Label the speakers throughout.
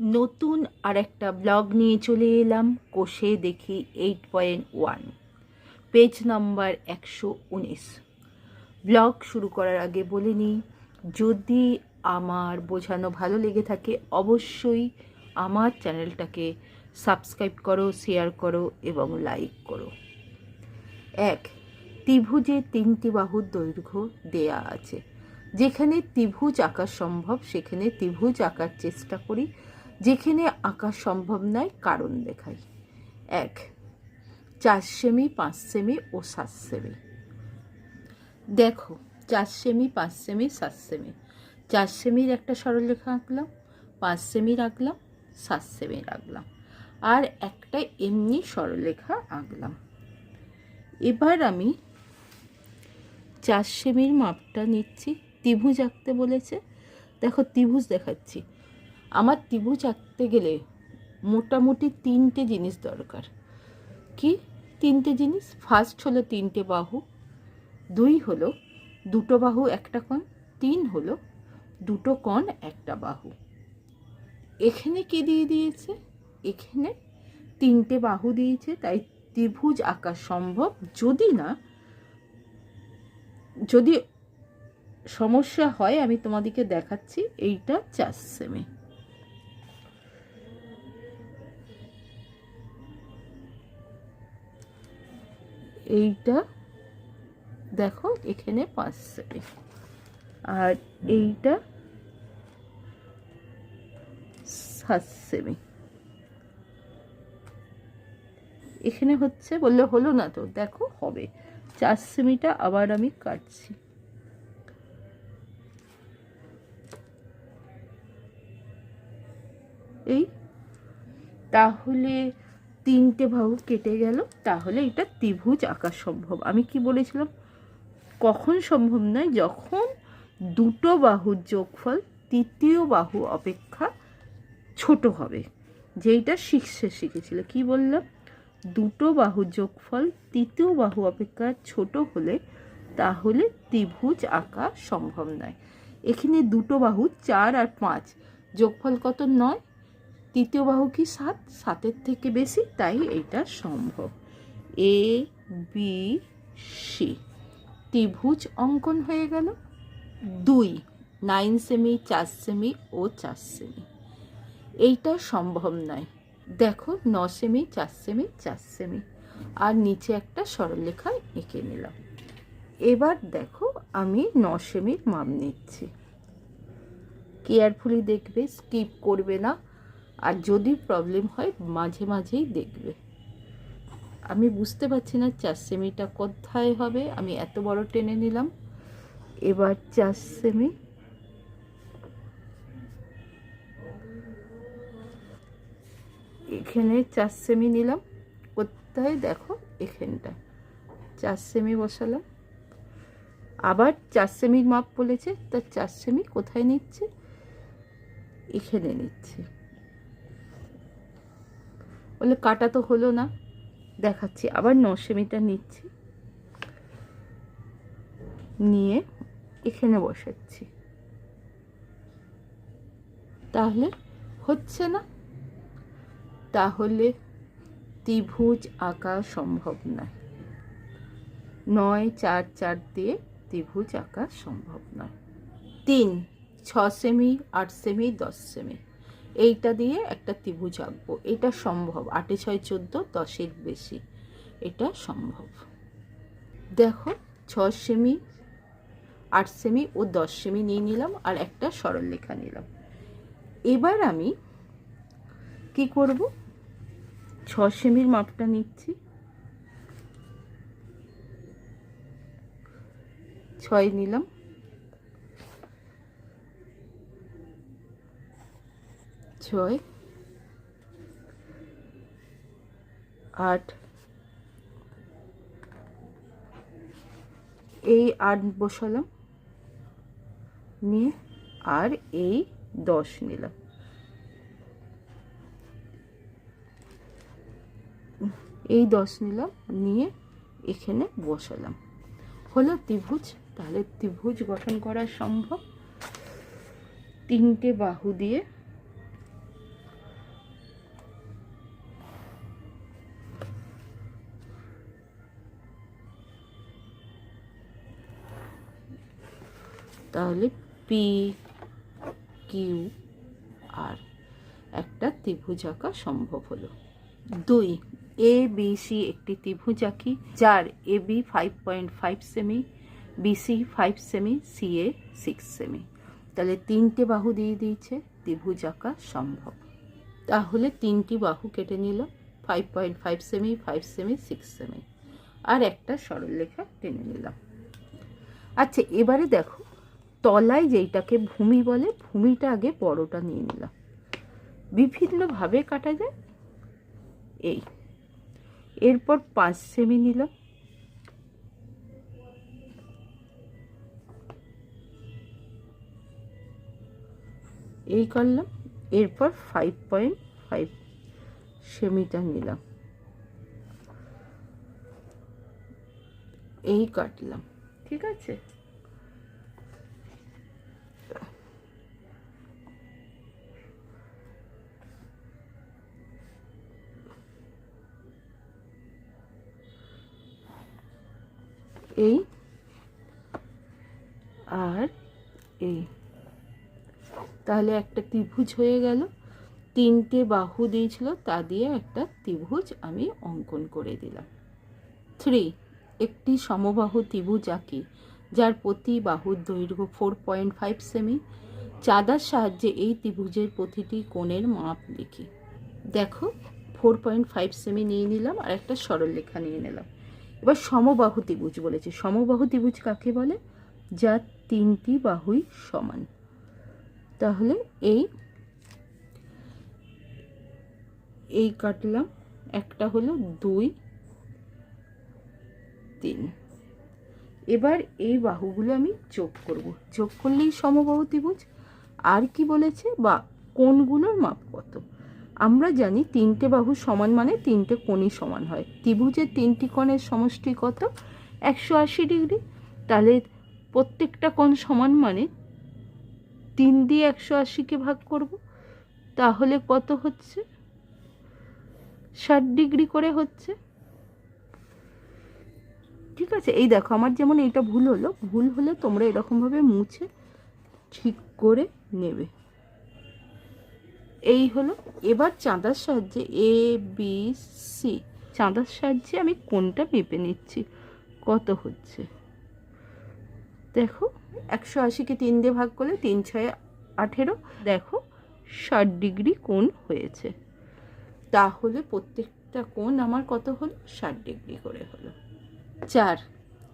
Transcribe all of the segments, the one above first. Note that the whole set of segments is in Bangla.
Speaker 1: নতুন আর একটা ব্লগ নিয়ে চলে এলাম। কোষে দেখি eight point one page number একশো উনিশ। ব্লগ শুরু করার আগে বলে নিই, যদি আমার বোঝানো ভালো লেগে থাকে, অবশ্যই আমার চ্যানেলটাকে সাবস্ক্রাইব করো শেয়ার করো এবং লাইক করো। এক, ত্রিভুজে তিনটি বাহুর দৈর্ঘ্য দেয়া আছে। যেখানে ত্রিভুজ আঁকা সম্ভব, সেখানে ত্রিভুজ আঁকার চেষ্টা করি। যেখানে আঁকা সম্ভব নয়, কারণ দেখাই। এক, চার সেমি, পাঁচ সেমি ও সাত সেমি। দেখো, চার সেমি, পাঁচ সেমি, সাত সেমি। চার সেমির একটা সরলরেখা আঁকলাম, পাঁচ সেমি রাখলাম, সাত সেমি রাখলাম। আর একটা এমনি সরলরেখা আঁকলাম। এবার আমি চার সেমির মাপটা নিচ্ছি। ত্রিভুজ আঁকতে বলেছে। দেখো, ত্রিভুজ দেখাচ্ছি। আমার ত্রিভুজ আঁকতে গেলে মোটামুটি তিনটে জিনিস দরকার। কি? তিনটে জিনিস? ফার্স্ট হলো তিনটে বাহু, দুই হলো দুটো বাহু একটা কোণ, তিন হলো দুটো কোণ একটা বাহু। এখানে কি দিয়ে দিয়েছে? এখানে তিনটে বাহু দিয়েছে, তাই ত্রিভুজ আঁকা সম্ভব। যদি না, যদি সমস্যা হয়, আমি তোমাদেরকে দেখাচ্ছি, এইটা চার সেমি। এইটা দেখো এখানে পাঁচ সেমি আর এইটা সাত সেমি এখানে হচ্ছে বললে হলো না তো, দেখো হবে। চার সেমিটা আবার আমি কাটছি। এই, তাহলে তিনটে বাহু কেটে গেল, তাহলে এটা ত্রিভুজ আঁকা সম্ভব। আমি কি বলেছিলাম? কখন সম্ভব নয়? যখন দুটো বাহুর যোগফল তৃতীয় বাহু অপেক্ষা ছোট হবে, যেইটা শিখছে শিখেছিল। কি বললাম? দুটো বাহু যোগফল তৃতীয় বাহু অপেক্ষা ছোট হলে তাহলে ত্রিভুজ আঁকা সম্ভব নয়। এখানে দুটো বাহু চার আর পাঁচ, যোগফল কত? নয়। তৃতীয় বাহু কি সাত? সাতের থেকে বেশি, তাই এইটা সম্ভব। A, B, C. ত্রিভুজ অঙ্কন হয়ে গেল। দুই, নাইন সেমি, চার সেমি ও চার সেমি। এইটা সম্ভব নয়। দেখো, ন সেমি, চার সেমি চার সেমি। আর নিচে একটা সরলরেখা এঁকে নিলাম। এবার দেখো, আমি ন সেমির মাপ নিচ্ছি। কেয়ারফুলি দেখবে, স্কিপ করবে না। আর যদি প্রবলেম হয়, মাঝে মাঝেই দেখবে। আমি বুঝতে পারছি না চার সেমিটা কোথায় হবে। আমি এত বড় টেনে নিলাম। এবার চার সেমি এখানে চার সেমি নিলাম। কোথায়? দেখো, এখানটা। চার সেমি বসালাম। আবার চার সেমির মাপ বলেছে, তা চার সেমি কোথায় নিচ্ছে? এখানে নিচ্ছে। বলে কাটা তো হলো না। দেখাচ্ছি, আবার ন সেমিটা নিচ্ছি। নিয়ে এখানে বসাচ্ছি। তাহলে হচ্ছে না? তাহলে ত্রিভুজ আঁকা সম্ভব নয়। নয়, চার চার দিয়ে ত্রিভুজ আঁকা সম্ভব নয়। তিন, ছ সেমি, আট সেমি, দশ সেমি। এইটা দিয়ে একটা ত্রিভুজ আঁকবো। এটা সম্ভব, আটে ছয় চোদ্দ, দশের বেশি। এটা সম্ভব। দেখো ছ সেমি, আট সেমি ও দশ সেমি নিয়ে নিলাম আর একটা সরলরেখা নিলাম। এবার আমি কি করব? ছ সেমির মাপটা নিচ্ছি। ছয় নিলাম। ছয় আট। এই আট বসালাম। নিয়ে আর এই দশ নিলাম। এই দশ নিলাম, নিয়ে এখানে বসালাম। হলো ত্রিভুজ। তাহলে ত্রিভুজ গঠন করা সম্ভব। তিনটে বাহু দিয়ে তাহলে পি কিউ আর একটা ত্রিভুজ আঁকা সম্ভব হলো। দুই এ বি সি একটি ত্রিভুজ আঁকি, যার A B five point five semi BC five semi C A six semi তাহলে তিনটে বাহু দিয়ে দিয়েছে, ত্রিভুজ আঁকা সম্ভব। তাহলে তিনটি বাহু কেটে নিল five point five cm five cm six cm আর একটা সরলরেখা টেনে নিলাম। আচ্ছা এবারে দেখো তলায় যেইটাকে ভূমি বলে, ভূমিটা আগে বড়টা নিয়ে নিলাম। বিভিন্নভাবে কাটা যায়। এই। এরপর পাঁচ সেমি নিলাম। এই করলাম। এরপর ফাইভ পয়েন্ট ফাইভ সেমিটা নিলাম। এই কাটলাম। ঠিক আছে? এই আর এই তাহলে একটা ত্রিভুজ হয়ে গেল। তিনটে বাহু দিয়েছিল, তা দিয়ে একটা ত্রিভুজ আমি অঙ্কন করে দিলাম। থ্রি একটি সমবাহু ত্রিভুজ আঁকি, যার প্রতি বাহুর দৈর্ঘ্য ফোর পয়েন্ট ফাইভ সেমি চাঁদার সাহায্যে এই ত্রিভুজের প্রতিটি কোণের মাপ লিখি। দেখো ফোর পয়েন্ট ফাইভ সেমি নিয়ে নিলাম আর একটা সরলরেখা নিয়ে নিলাম। এবার সমবাহু ত্রিভুজ বলেছে। সমবাহু ত্রিভুজ কাকে বলে? যার তিনটি বাহুই সমান। তাহলে এই এই কাটলাম। একটা হলো দুই, তিন। এবার এই বাহুগুলো আমি যোগ করব। যোগ করলেই সমবাহু ত্রিভুজ। আর কি বলেছে? বা কোনগুলোর মাপ কত আমরা জানি তিনটে বাহু সমান মানে তিনটে কোণই সমান হয়। ত্রিভুজের তিনটি কোণের সমষ্টি কত একশো আশি ডিগ্রি। তাহলে প্রত্যেকটা কোণ সমান মানে তিন দিয়ে একশো আশিকে ভাগ করব। তাহলে কত হচ্ছে? ষাট ডিগ্রি করে হচ্ছে। ঠিক আছে, এই দেখো আমার যেমন এটা ভুল হলো, ভুল হলে তোমরা এরকমভাবে মুছে ঠিক করে নেবে। এই হলো। এবার চাঁদার সাহায্যে এ বি সি চাঁদার সাহায্যে আমি কোনটা মেপে নিচ্ছি? কত হচ্ছে? দেখো, একশো আশিকে তিন দিয়ে ভাগ করলে তিন ছয় আঠেরো। দেখো, ষাট ডিগ্রি কোণ হয়েছে। তাহলে প্রত্যেকটা কোণ আমার কত হলো? ষাট ডিগ্রি করে হলো। চার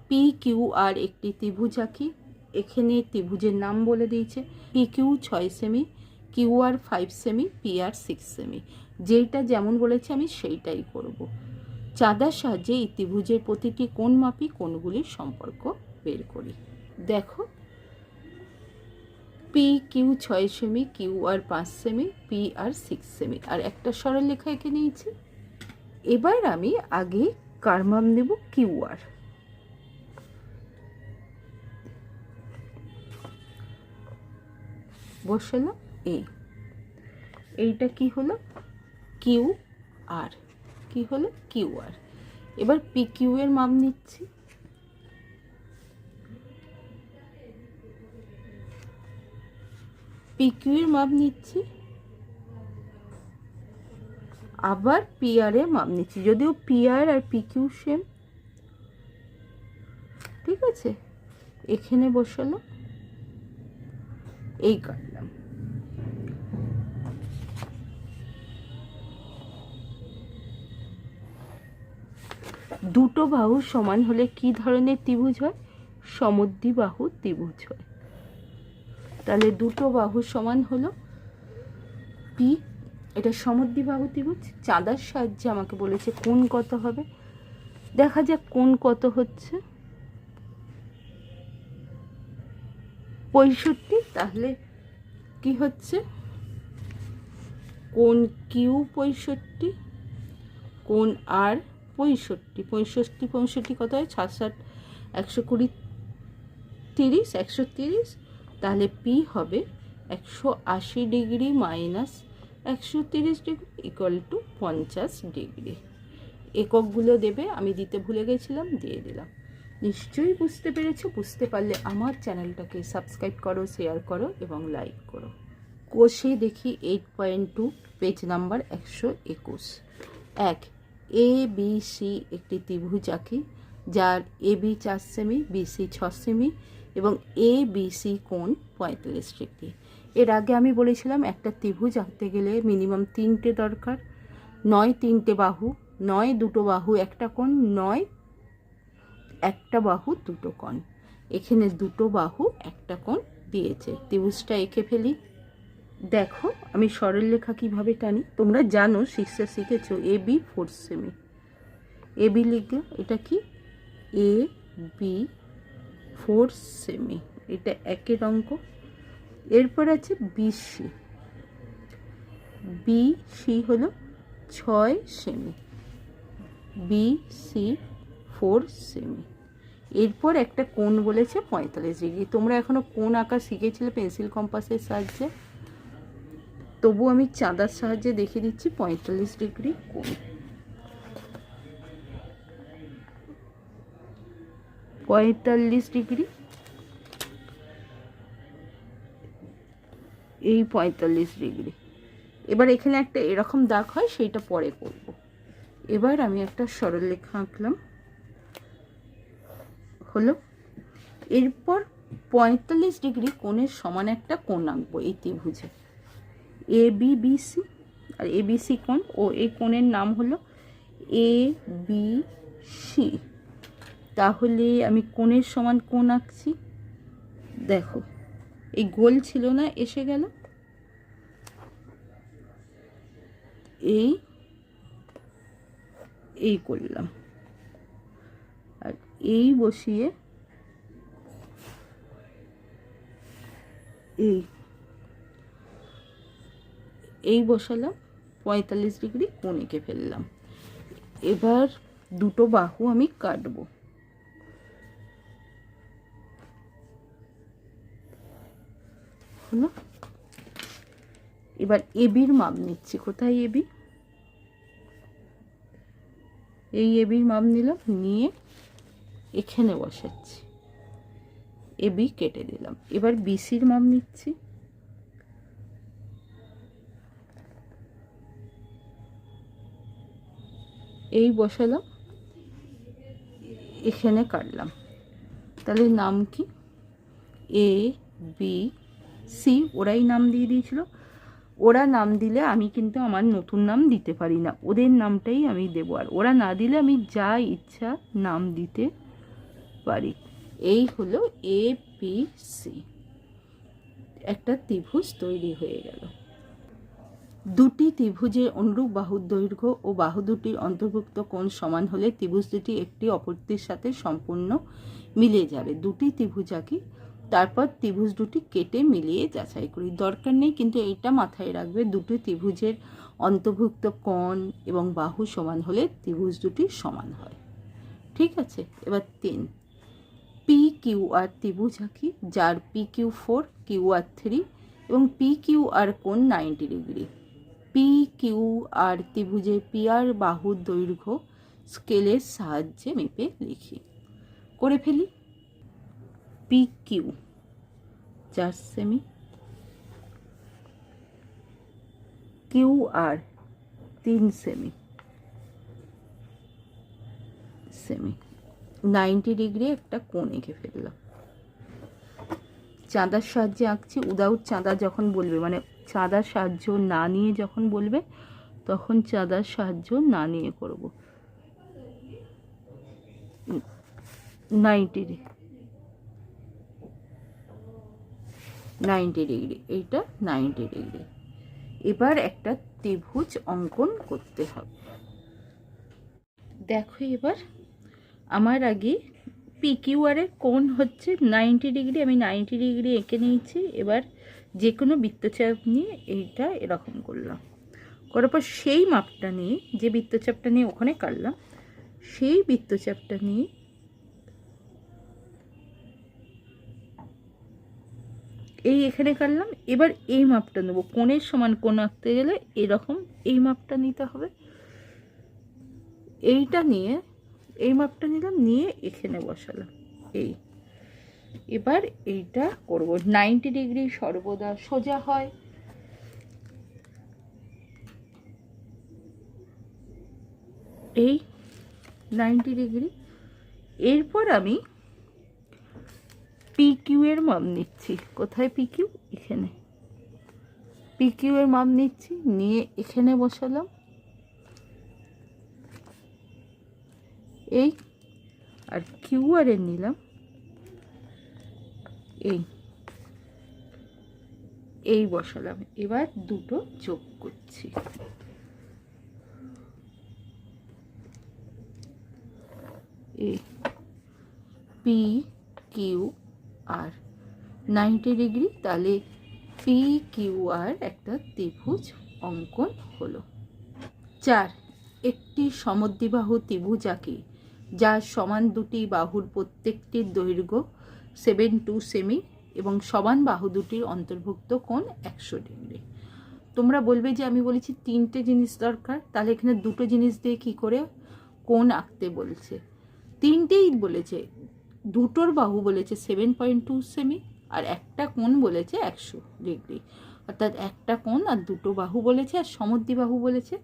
Speaker 1: পি কিউ আর একটি ত্রিভুজ আঁকি। এখানে ত্রিভুজের নাম বলে দিয়েছে। পি কিউ ছয় semi Q R five semi P R six semi. যেইটা যেমন বলেছে আমি, সেইটাই করব। চাঁদার সাহায্যে এই ত্রিভুজের প্রতিটি কোন মাপি কোণগুলির সম্পর্ক বের করি। দেখো, পি কিউ ছয় সেমি কিউ আর পাঁচ semi P R six semi. আর একটা সরল লেখা এঁকে নিয়েছি। এবার আমি আগে কার মাপ নেব কিউ আর বসালাম এই এইটা কি হলো? Q R. কি হলো? Q R. এবার পি কিউ এর মাপ নিচ্ছি। পিকিউ এর মাপ নিচ্ছি। আবার পিআর এর মাপ নিচ্ছি। যদিও পিআর আর আর পিকিউ সেম ঠিক আছে? এখানে বসালো এই কাটলাম দুটো বাহু সমান হলে কি ধরনের ত্রিভুজ হয়? সমদ্বিবাহু ত্রিভুজ হয়। তাহলে দুটো বাহু সমান হলো পি এটা সমদ্বিবাহু ত্রিভুজ। চাঁদার সাহায্যে আমাকে বলেছে কোন কত হবে। দেখা যাক কোন কত হচ্ছে। পঁয়ষট্টি, তাহলে কি হচ্ছে? কোন কিউ পঁয়ষট্টি, কোন আর পঁয়ষট্টি পঁয়ষট্টি পঁয়ষট্টি কত হয়? সাত একশো কুড়ি, তিরিশ, একশো তিরিশ, তাহলে পি হবে একশো আশি ডিগ্রি মাইনাস একশো তিরিশ ডিগ্রি ইকুয়াল টু পঞ্চাশ ডিগ্রি। এককগুলো দেবে, আমি দিতে ভুলে গেছিলাম, দিয়ে দিলাম। নিশ্চয়ই বুঝতে পেরেছ? বুঝতে পারলে আমার চ্যানেলটাকে সাবস্ক্রাইব করো শেয়ার করো এবং লাইক করো। কোষে দেখি eight point two page number একশো একুশ। এক এ বি সি একটি ত্রিভুজ আঁকি, যার এ বি চার সেমি বিসি ছ সেমি এবং এ বি সি কোণ পঁয়তাল্লিশ ডিগ্রি। এর আগে আমি বলেছিলাম একটা ত্রিভুজ আঁকতে গেলে মিনিমাম তিনটে দরকার। নয় তিনটে বাহু, নয় দুটো বাহু একটা কোণ, নয় একটা বাহু দুটো কোণ। এখানে দুটো বাহু একটা কোণ দিয়েছে। ত্রিভুজটা এঁকে ফেলি। দেখো, আমি সরল লেখা কীভাবে টানি? তোমরা জানো শিক্ষা শিখেছো A B four semi A B লিখলে এটা কি? এ বি ফোর সেমি এটা একের অঙ্ক। এরপর আছে বিসি বিসি হলো ছয় semi B C four semi এরপর একটা কোণ বলেছে পঁয়তাল্লিশ ডিগ্রি তোমরা এখনও কোণ আঁকা শিখেছিলে পেন্সিল কম্পাসের সাহায্যে? তবু আমি চাঁদার সাহায্যে দেখিয়ে দিচ্ছি পঁয়তাল্লিশ ডিগ্রি কোণ। পঁয়তাল্লিশ ডিগ্রি? এই পঁয়তাল্লিশ ডিগ্রি। এবার এখানে একটা এরকম দাগ হয়, সেইটা পরে করব। এবার আমি একটা সরলরেখা আঁকলাম। হলো, এরপর পঁয়তাল্লিশ ডিগ্রি কোণের সমান একটা কোণ আঁকবো এই ত্রিভুজে। এ বি বি সি আর এ বি সি কোণ। ও, এই কোণের নাম হলো এ বি সি তাহলে আমি কোণের সমান কোণ আঁকছি। দেখো, এই গোল ছিল না, এসে গেল। এই এই করলাম। আর এই বসিয়ে এই এই বসালাম, পঁয়তাল্লিশ ডিগ্রি কোণ এঁকে ফেললাম। এবার দুটো বাহু আমি কাটবো। হলো? এবার এবির মাপ নিচ্ছি। কোথায় এবি? এই এবির মাপ নিলাম, নিয়ে এখানে বসাচ্ছি। এবি কেটে দিলাম। এবার বিসির মাপ নিচ্ছি। এই বসালাম। এখানে কাটলাম। তাহলে নাম কি? এ, বি, সি, ওরাই নাম দিয়ে দিয়েছিল। ওরা নাম দিলে আমি কিন্তু আমার নতুন নাম দিতে পারি না। ওদের নামটাই আমি দেবো। আর ওরা না দিলে আমি যা ইচ্ছা নাম দিতে পারি। এই হলো এ পি সি। একটা ত্রিভুজ তৈরি হয়ে গেল। দুটি ত্রিভুজের অনুরূপ বাহুর দৈর্ঘ্য ও বাহু দুটির অন্তর্ভুক্ত কোণ সমান হলে ত্রিভুজ দুটি একটি অপরটির সাথে সম্পূর্ণ মিলে যাবে। দুটি ত্রিভুজ আঁকি, তারপর ত্রিভুজ দুটি কেটে মিলিয়ে যাচাই করি। দরকার নেই, কিন্তু এইটা মাথায় রাখবে, দুটি ত্রিভুজের অন্তর্ভুক্ত কোণ এবং বাহু সমান হলে ত্রিভুজ দুটি সমান হয়। ঠিক আছে? এবার তিন। পি কিউ আর ত্রিভুজ আঁকি, যার P Q four Q R three এবং পি কিউ আর কোণ ninety degree. P Q R ত্রিভুজের পি আর বাহুর দৈর্ঘ্য স্কেলের সাহায্যে মেপে লিখি। করে ফেলি। পি কিউ চার সেমি কিউ আর তিন সেমি সেমি নাইনটি ডিগ্রি একটা কোণ এঁকে ফেললাম। চাঁদার সাহায্যে আঁকছি। উইদাউট চাঁদা যখন বলবে মানে চাঁদার সাহায্য না নিয়ে যখন বলবে, তখন চাঁদার সাহায্য না নিয়ে করব। নাইনটি নাইনটি ডিগ্রি এইটা নাইনটি ডিগ্রি এবার একটা ত্রিভুজ অঙ্কন করতে হবে। দেখো এবার, আমার আগে পিকিউআরের কোণ হচ্ছে নাইনটি ডিগ্রি আমি নাইনটি ডিগ্রি এঁকে নিয়েছি, এবার যে কোনো বৃত্তচাপ নিয়ে এইটা এরকম করলাম। করার পর সেই মাপটা নিয়ে, যে বৃত্তচাপটা নিয়ে ওখানে কাটলাম, সেই বৃত্তচাপটা নিয়ে এই এখানে কাটলাম। এবার এই মাপটা নেব। কোণের সমান কোণ আঁকতে গেলে এরকম এই মাপটা নিতে হবে। এইটা নিয়ে, এই মাপটা নিলাম, নিয়ে এখানে বসালাম। এই। এবার এইটা করব। নাইনটি ডিগ্রি সর্বদা সোজা হয়। এই নাইনটি ডিগ্রি এরপর আমি পিকিউ এর মাপ নিচ্ছি। কোথায় পিকিউ এখানে। পিকিউ এর মাপ নিচ্ছি, নিয়ে এখানে বসালাম। এই আর কিউ আর নিলাম। এই। এই বসালাম। এবার দুটো যোগ করছি। P Q R ninety degree তাহলে পি কিউ আর একটা ত্রিভুজ অঙ্কন হলো। চার, একটি সমদ্বিবাহু ত্রিভুজ আঁকি যার সমান দুটি বাহুর প্রত্যেকটির দৈর্ঘ্য সেভেন টু সেমি এবং সমান বাহু দুটির অন্তর্ভুক্ত কোণ একশো ডিগ্রি। তোমরা বলবে যে আমি বলেছি তিনটে জিনিস দরকার, তাহলে এখানে দুটো জিনিস দিয়ে কি করে কোণ আঁকতে বলছে? তিনটেই বলেছে, দুটোর বাহু বলেছে সেভেন পয়েন্ট টু সেমি আর একটা কোণ বলেছে একশো ডিগ্রি। অর্থাৎ একটা কোণ আর দুটো বাহু বলেছে আর সমদ্বিবাহু বলেছে,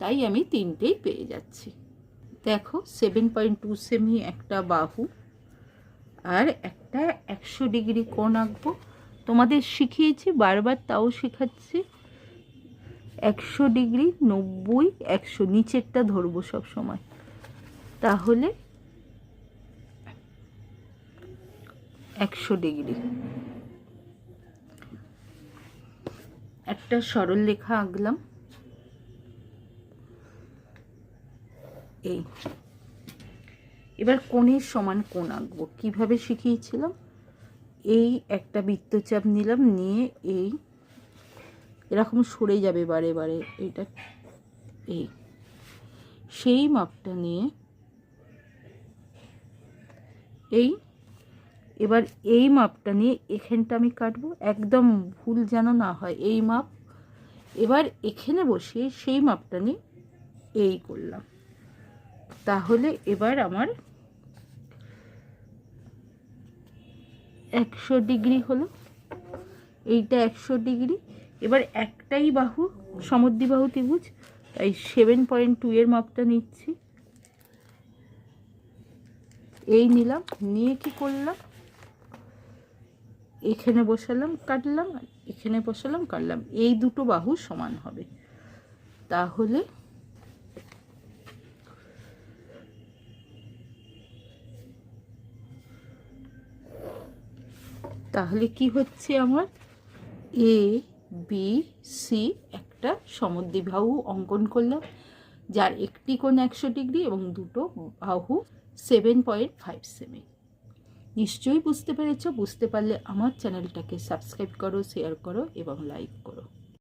Speaker 1: তাই আমি তিনটেই পেয়ে যাচ্ছি। দেখো, সেভেন পয়েন্ট টু সেমি একটা বাহু আর একটা একশো ডিগ্রি কোণ আঁকবো। তোমাদের শিখিয়েছি, বারবার তাও শেখাচ্ছি। একশো ডিগ্রি, নব্বই, একশো নিচেরটা ধরবো সব সময়। তাহলে একশো ডিগ্রি। একটা সরল রেখা আঁকলাম। এই। এবার কোণের সমান কোণ আঁকবো। কীভাবে শিখিয়েছিলাম? এই একটা বৃত্তচাপ নিলাম, নিয়ে এই এরকম সরে যাবে বারে বারে, এটা এই। সেই মাপটা নিয়ে এই, এবার এই মাপটা নিয়ে এখানটা আমি কাটবো। একদম ভুল যেন না হয়, এই মাপ। এবার এখানে বসিয়ে সেই মাপটা নিয়ে এই করলাম। তাহলে এবার আমার একশো ডিগ্রি হলো। এইটা একশো ডিগ্রি। এবার একটাই বাহু সমদ্বিবাহু ত্রিভুজ, তাই সেভেন পয়েন্ট টু এর মাপটা নিচ্ছি। এই নিলাম, নিয়ে কি করলাম? এখানে বসালাম, কাটলাম এখানে বসালাম, কাটলাম। এই দুটো বাহু সমান হবে। তাহলে তাহলে কি হচ্ছে আমার? এ বি সি একটা সমদ্বিবাহু অঙ্কন করলাম, যার একটি কোণ একশো ডিগ্রি এবং দুটো বাহু সেভেন পয়েন্ট ফাইভ সেমি নিশ্চয়ই বুঝতে পেরেছ, বুঝতে পারলে আমার চ্যানেলটাকে সাবস্ক্রাইব করো শেয়ার করো এবং লাইক করো।